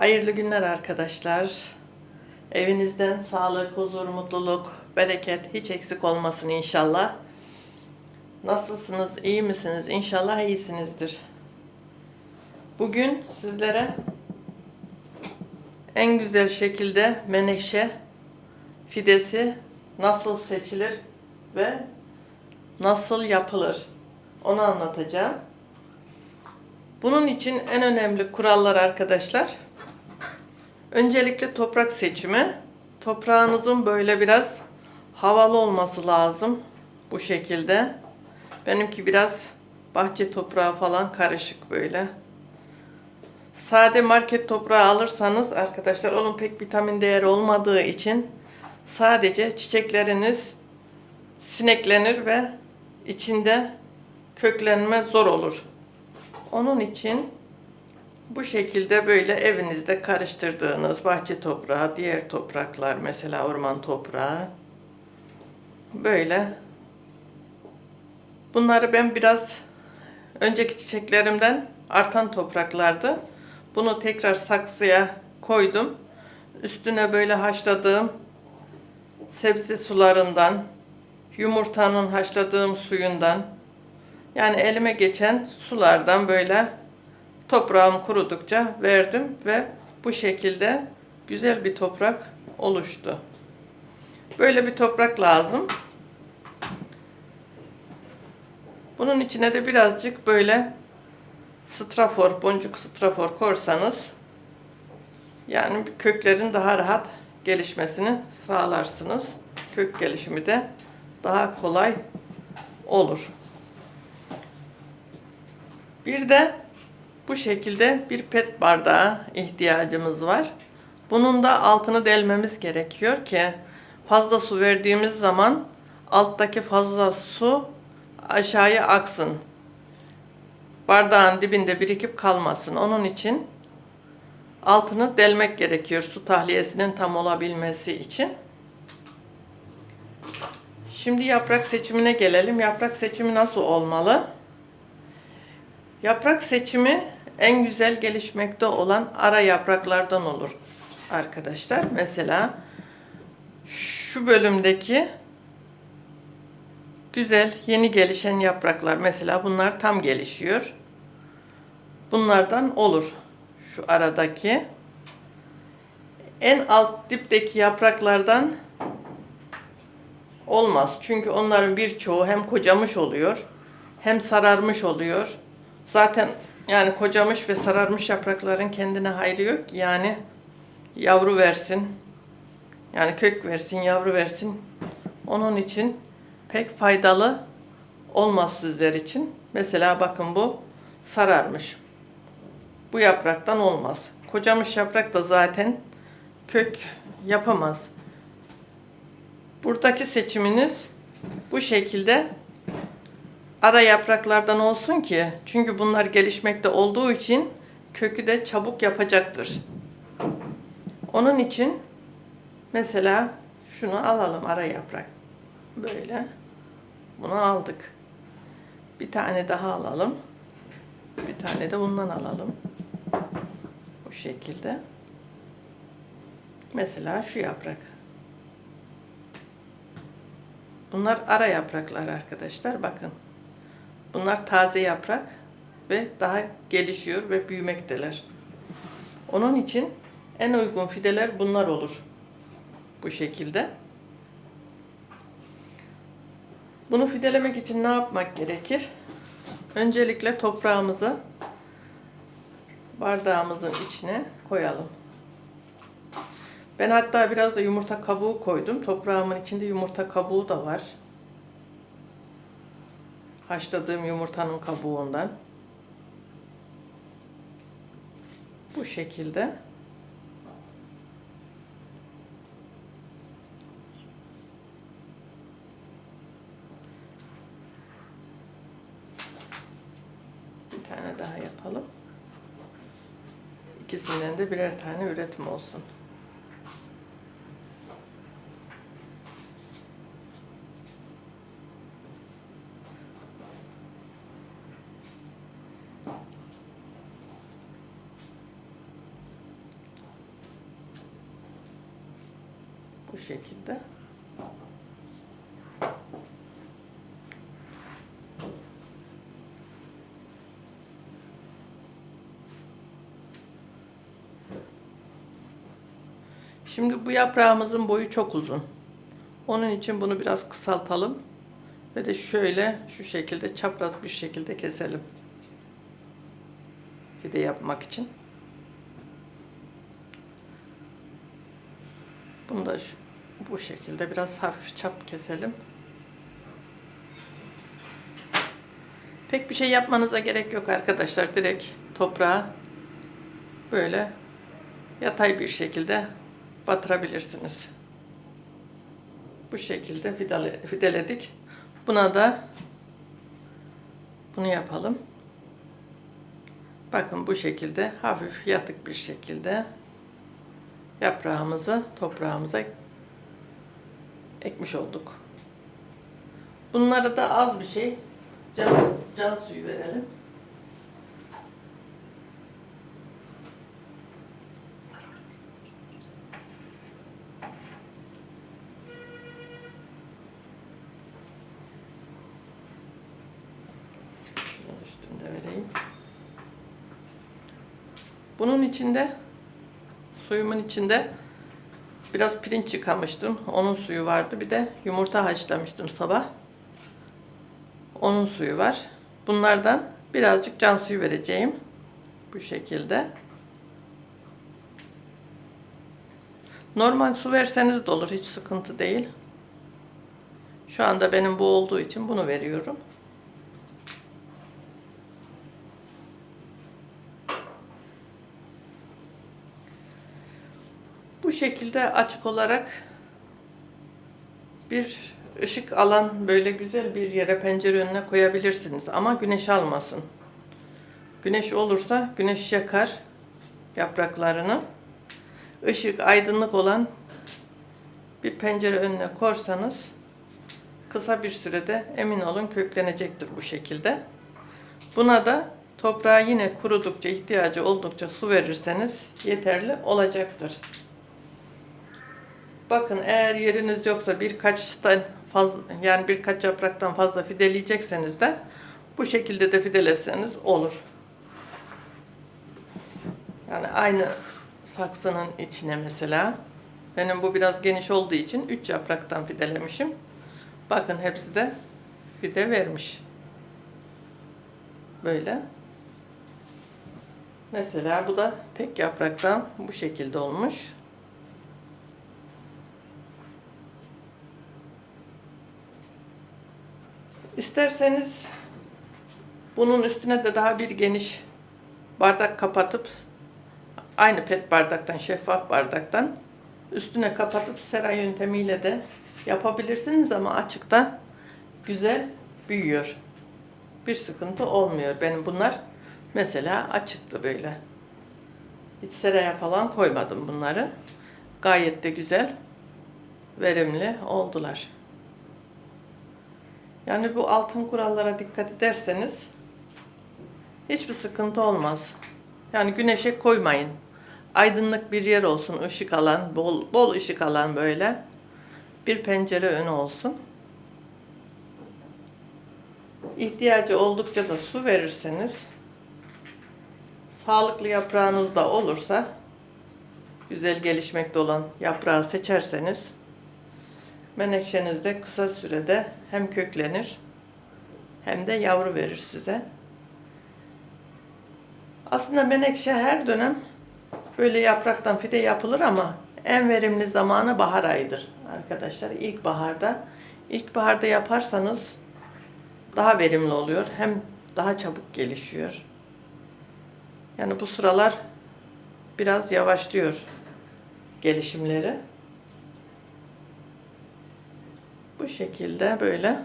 Hayırlı günler arkadaşlar. Evinizden sağlık, huzur, mutluluk, bereket hiç eksik olmasın inşallah. Nasılsınız? iyi misiniz? İnşallah iyisinizdir. Bugün sizlere en güzel şekilde menekşe fidesi nasıl seçilir ve nasıl yapılır onu anlatacağım. Bunun için en önemli kurallar arkadaşlar. Öncelikle toprak seçimi. Toprağınızın böyle biraz havalı olması lazım. Bu şekilde. Benimki biraz bahçe toprağı falan karışık böyle. Sade market toprağı alırsanız arkadaşlar onun pek vitamin değeri olmadığı için sadece çiçekleriniz sineklenir ve içinde köklenme zor olur. Onun için bu şekilde böyle evinizde karıştırdığınız bahçe toprağı, diğer topraklar mesela orman toprağı böyle bunları ben biraz önceki çiçeklerimden artan topraklardı. Bunu tekrar saksıya koydum. Üstüne böyle haşladığım sebze sularından, yumurtanın haşladığım suyundan, yani elime geçen sulardan böyle toprağım kurudukça verdim ve bu şekilde güzel bir toprak oluştu. Böyle bir toprak lazım. Bunun içine de birazcık böyle strafor, boncuk strafor korsanız yani köklerin daha rahat gelişmesini sağlarsınız. Kök gelişimi de daha kolay olur. Bir de bu şekilde bir pet bardağı ihtiyacımız var. Bunun da altını delmemiz gerekiyor ki fazla su verdiğimiz zaman alttaki fazla su aşağıya aksın. Bardağın dibinde birikip kalmasın. Onun için altını delmek gerekiyor su tahliyesinin tam olabilmesi için. Şimdi yaprak seçimine gelelim. Yaprak seçimi nasıl olmalı? Yaprak seçimi en güzel gelişmekte olan ara yapraklardan olur arkadaşlar. Mesela şu bölümdeki güzel yeni gelişen yapraklar mesela bunlar tam gelişiyor. Bunlardan olur şu aradaki. En alt dipteki yapraklardan olmaz. Çünkü onların birçoğu hem kocamış oluyor hem sararmış oluyor. Zaten yani kocamış ve sararmış yaprakların kendine hayrı yok ki yani yavru versin. Yani kök versin, yavru versin. Onun için pek faydalı olmaz sizler için. Mesela bakın bu sararmış. Bu yapraktan olmaz. Kocamış yaprak da zaten kök yapamaz. Buradaki seçiminiz bu şekilde ara yapraklardan olsun ki çünkü bunlar gelişmekte olduğu için kökü de çabuk yapacaktır. Onun için mesela şunu alalım ara yaprak. Böyle. Bunu aldık. Bir tane daha alalım. Bir tane de bundan alalım. Bu şekilde. Mesela şu yaprak. Bunlar ara yapraklar arkadaşlar. Bakın. Bunlar taze yaprak ve daha gelişiyor ve büyümekteler. Onun için en uygun fideler bunlar olur. Bu şekilde. Bunu fidelemek için ne yapmak gerekir? Öncelikle toprağımızı bardağımızın içine koyalım. Ben hatta biraz da yumurta kabuğu koydum. Toprağımın içinde yumurta kabuğu da var haşladığım yumurtanın kabuğundan. Bu şekilde. Bir tane daha yapalım. İkisinden de birer tane üretim olsun. Şekilde. Şimdi bu yaprağımızın boyu çok uzun. Onun için bunu biraz kısaltalım. Ve de şöyle şu şekilde çapraz bir şekilde keselim. Fide yapmak için. Bunu da şu- bu şekilde biraz hafif çap keselim. Pek bir şey yapmanıza gerek yok arkadaşlar. Direkt toprağa böyle yatay bir şekilde batırabilirsiniz. Bu şekilde fidele- fideledik. Buna da bunu yapalım. Bakın bu şekilde hafif yatık bir şekilde yaprağımızı toprağımıza ekmiş olduk. Bunlara da az bir şey can, can suyu verelim. Şunun üstünde vereyim. Bunun içinde suyumun içinde biraz pirinç yıkamıştım. Onun suyu vardı. Bir de yumurta haşlamıştım sabah. Onun suyu var. Bunlardan birazcık can suyu vereceğim. Bu şekilde. Normal su verseniz de olur. Hiç sıkıntı değil. Şu anda benim bu olduğu için bunu veriyorum. Bu şekilde açık olarak bir ışık alan böyle güzel bir yere pencere önüne koyabilirsiniz ama güneş almasın. Güneş olursa güneş yakar yapraklarını. Işık aydınlık olan bir pencere önüne korsanız kısa bir sürede emin olun köklenecektir bu şekilde. Buna da toprağa yine kurudukça ihtiyacı oldukça su verirseniz yeterli olacaktır. Bakın eğer yeriniz yoksa birkaçtan fazla yani birkaç yapraktan fazla fideleyecekseniz de bu şekilde de fideleseniz olur. Yani aynı saksının içine mesela benim bu biraz geniş olduğu için 3 yapraktan fidelemişim. Bakın hepsi de fide vermiş. Böyle. Mesela bu da tek yapraktan bu şekilde olmuş. İsterseniz bunun üstüne de daha bir geniş bardak kapatıp aynı pet bardaktan, şeffaf bardaktan üstüne kapatıp sera yöntemiyle de yapabilirsiniz ama açıkta güzel büyüyor. Bir sıkıntı olmuyor. Benim bunlar mesela açıktı böyle. Hiç seraya falan koymadım bunları. Gayet de güzel, verimli oldular. Yani bu altın kurallara dikkat ederseniz hiçbir sıkıntı olmaz. Yani güneşe koymayın. Aydınlık bir yer olsun, ışık alan, bol bol ışık alan böyle bir pencere önü olsun. İhtiyacı oldukça da su verirseniz sağlıklı yaprağınız da olursa güzel gelişmekte olan yaprağı seçerseniz menekşeniz de kısa sürede hem köklenir hem de yavru verir size. Aslında menekşe her dönem böyle yapraktan fide yapılır ama en verimli zamanı bahar ayıdır arkadaşlar. İlkbaharda. İlkbaharda yaparsanız daha verimli oluyor. Hem daha çabuk gelişiyor. Yani bu sıralar biraz yavaşlıyor gelişimleri. Bu şekilde böyle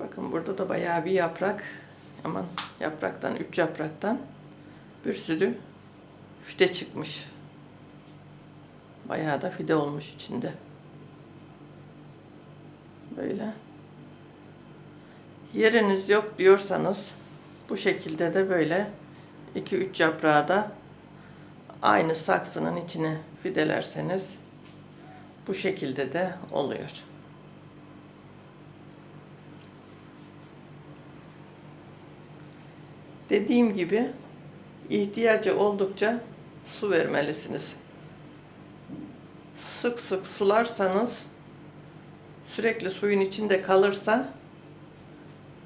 Bakın burada da bayağı bir yaprak. Aman yapraktan, üç yapraktan bir sürü fide çıkmış. Bayağı da fide olmuş içinde. Böyle. Yeriniz yok diyorsanız bu şekilde de böyle 2-3 yaprağı da aynı saksının içine fidelerseniz bu şekilde de oluyor. Dediğim gibi ihtiyacı oldukça su vermelisiniz. Sık sık sularsanız sürekli suyun içinde kalırsa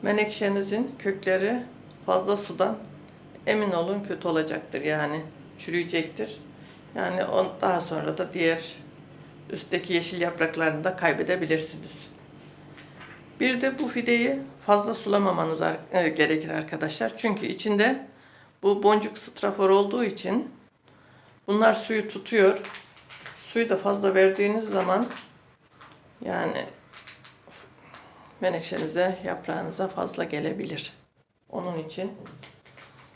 menekşenizin kökleri fazla sudan emin olun kötü olacaktır yani çürüyecektir. Yani on, daha sonra da diğer üstteki yeşil yapraklarını da kaybedebilirsiniz. Bir de bu fideyi fazla sulamamanız e, gerekir arkadaşlar. Çünkü içinde bu boncuk strafor olduğu için bunlar suyu tutuyor. Suyu da fazla verdiğiniz zaman yani menekşenize, yaprağınıza fazla gelebilir. Onun için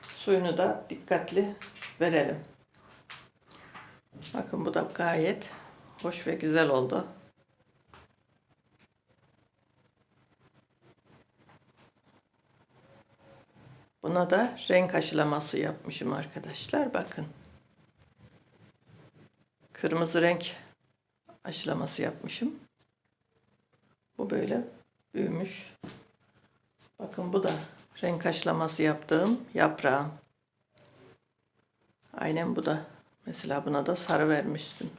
suyunu da dikkatli verelim. Bakın bu da gayet hoş ve güzel oldu. Buna da renk aşılaması yapmışım arkadaşlar. Bakın. Kırmızı renk aşılaması yapmışım. Bu böyle büyümüş. Bakın bu da renk aşılaması yaptığım yaprağım. Aynen bu da. Mesela buna da sarı vermişsin.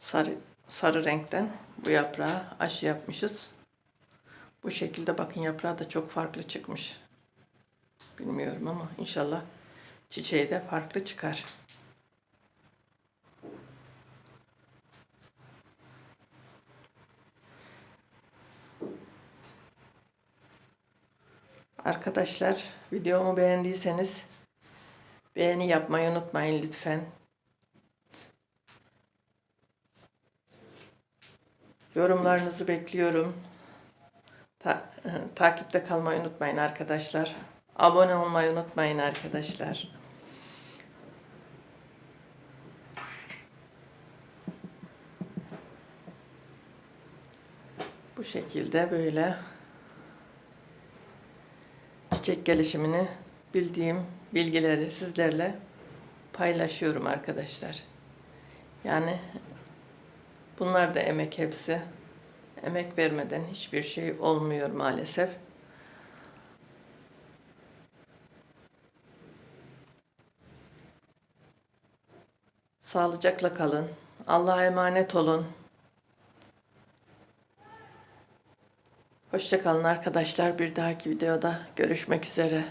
Sarı, sarı renkten bu yaprağa aşı yapmışız. Bu şekilde bakın yaprağı da çok farklı çıkmış. Bilmiyorum ama inşallah çiçeği de farklı çıkar. Arkadaşlar videomu beğendiyseniz beğeni yapmayı unutmayın lütfen. Yorumlarınızı bekliyorum. Ta- takipte kalmayı unutmayın arkadaşlar. Abone olmayı unutmayın arkadaşlar. Bu şekilde böyle çiçek gelişimini bildiğim bilgileri sizlerle paylaşıyorum arkadaşlar. Yani bunlar da emek hepsi. Emek vermeden hiçbir şey olmuyor maalesef. Sağlıcakla kalın. Allah'a emanet olun. Hoşçakalın arkadaşlar. Bir dahaki videoda görüşmek üzere.